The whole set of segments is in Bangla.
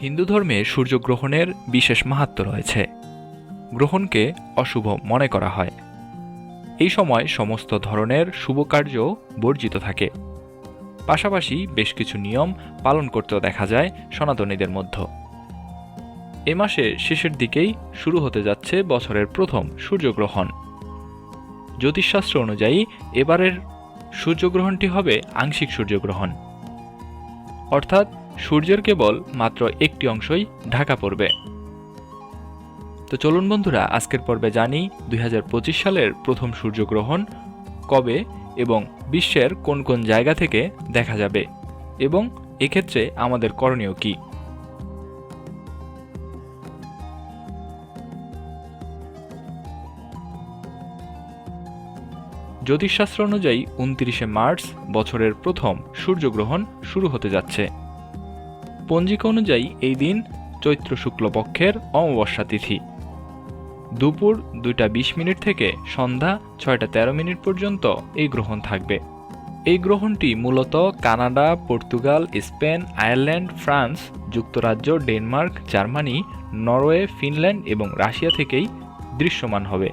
হিন্দু ধর্মে সূর্যগ্রহণের বিশেষ মাহাত্ম্য রয়েছে। গ্রহণকে অশুভ মনে করা হয়। এই সময় সমস্ত ধরনের শুভ কার্য বর্জিত থাকে। পাশাপাশি বেশ কিছু নিয়ম পালন করতেও দেখা যায় সনাতনীদের মধ্যে। এ মাসের শেষের দিকেই শুরু হতে যাচ্ছে বছরের প্রথম সূর্যগ্রহণ। জ্যোতিষশাস্ত্র অনুযায়ী এবারের সূর্যগ্রহণটি হবে আংশিক সূর্যগ্রহণ। অর্থাৎ সূর্যের কেবল মাত্র একটি অংশই ঢাকা পড়বে। তো চলুন বন্ধুরা, আজকের পর্বে জানি দুই হাজার পঁচিশ সালের প্রথম সূর্যগ্রহণ কবে এবং বিশ্বের কোন কোন জায়গা থেকে দেখা যাবে এবং এক্ষেত্রে আমাদের করণীয় কী। জ্যোতিষশাস্ত্র অনুযায়ী উনত্রিশে মার্চ বছরের প্রথম সূর্যগ্রহণ শুরু হতে যাচ্ছে। পঞ্জিকা অনুযায়ী এই দিন চৈত্র শুক্লপক্ষের অমাবস্যা তিথি। দুপুর দুইটা বিশ মিনিট থেকে সন্ধ্যা ছয়টা তেরো মিনিট পর্যন্ত এই গ্রহণ থাকবে। এই গ্রহণটি মূলত Canada, Portugal, Spain, Ireland, France, যুক্তরাজ্য, ডেনমার্ক, জার্মানি, নরওয়ে, ফিনল্যান্ড এবং রাশিয়া থেকেই দৃশ্যমান হবে।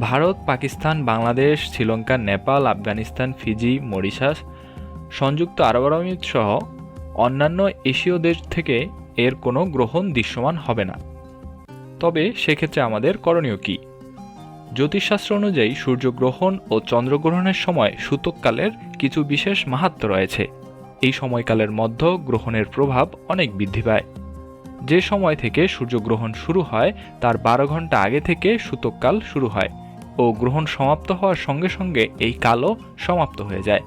ভারত, পাকিস্তান, বাংলাদেশ, শ্রীলঙ্কা, নেপাল, আফগানিস্তান, ফিজি, মরিশাস, সংযুক্ত আরব আমিরাত সহ অন্যান্য এশীয় দেশ থেকে এর কোনো গ্রহণ দৃশ্যমান হবে না। তবে সেক্ষেত্রে আমাদের করণীয় কী? জ্যোতিষশাস্ত্র অনুযায়ী সূর্যগ্রহণ ও চন্দ্রগ্রহণের সময় সূতককালের কিছু বিশেষ মাহাত্ম্য রয়েছে। এই সময়কালের মধ্য গ্রহণের প্রভাব অনেক বৃদ্ধি পায়। যে সময় থেকে সূর্যগ্রহণ শুরু হয়, তার বারো ঘণ্টা আগে থেকে সূতককাল শুরু হয় ও গ্রহণ সমাপ্ত হওয়ার সঙ্গে সঙ্গে এই কালও সমাপ্ত হয়ে যায়।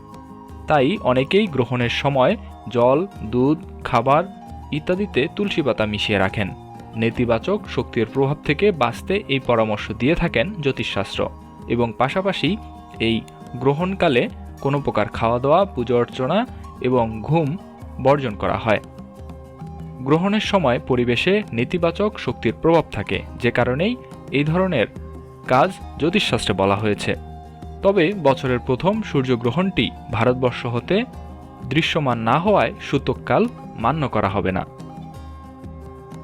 তাই অনেকেই গ্রহণের সময় জল, দুধ, খাবার ইত্যাদিতে তুলসী পাতা মিশিয়ে রাখেন। নেতিবাচক শক্তির প্রভাব থেকে বাঁচতে এই পরামর্শ দিয়ে থাকেন জ্যোতিষশাস্ত্র এবং পাশাপাশি এই গ্রহণকালে কোনো প্রকার খাওয়া দাওয়া পুজো অর্চনা এবং ঘুম বর্জন করা হয়। গ্রহণের সময় পরিবেশে নেতিবাচক শক্তির প্রভাব থাকে, যে কারণেই এই ধরনের কাজ জ্যোতিষশাস্ত্রে বলা হয়েছে। তবে বছরের প্রথম সূর্যগ্রহণটি ভারতবর্ষ হতে দৃশ্যমান না হওয়ায় সূতককাল মান্য করা হবে না।